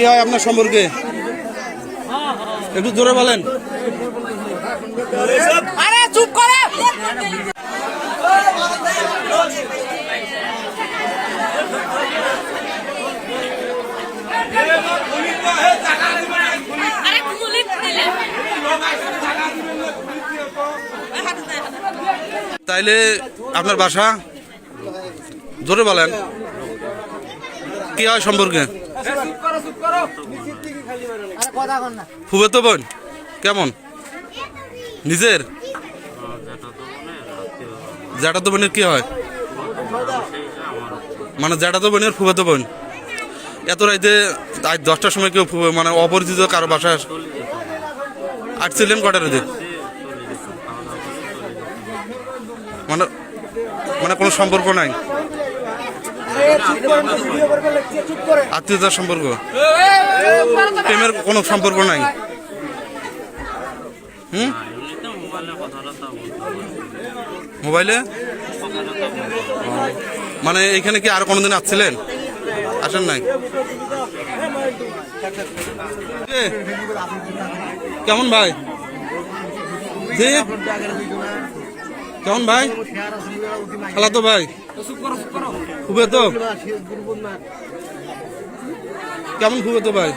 কি হয় আপনার সম্পর্কে? একটু জোরে বলেন। আরে চুপ করে। তাইলে আপনার বাসা? জোরে বলেন। কি হয় সম্পর্কে? ফুবে তো বোন, কেমন? নিজের? জ্যাঠা তো বোনের কি হয়? মানে জ্যাঠা তো বোনের ফুবে তো বোন? এত রাইতে, আজ দশটার সময় কেউ ফুবে মানে অপরিচিত কারও বাসায় আসছিলেন কটার দিক মানে মানে কোনো সম্পর্ক নাই? আত্মীয়তার সম্পর্ক? প্রেমের কোনো সম্পর্ক নাই। হুম? মোবাইলে? মানে এখানে কি আর কোনোদিন আসছিলেন? আসেন নাই? কেমন ভাই? কেমন ভাই? খেলা তো ভাই। খুবে তো। কেমন খুবে তো ভাই?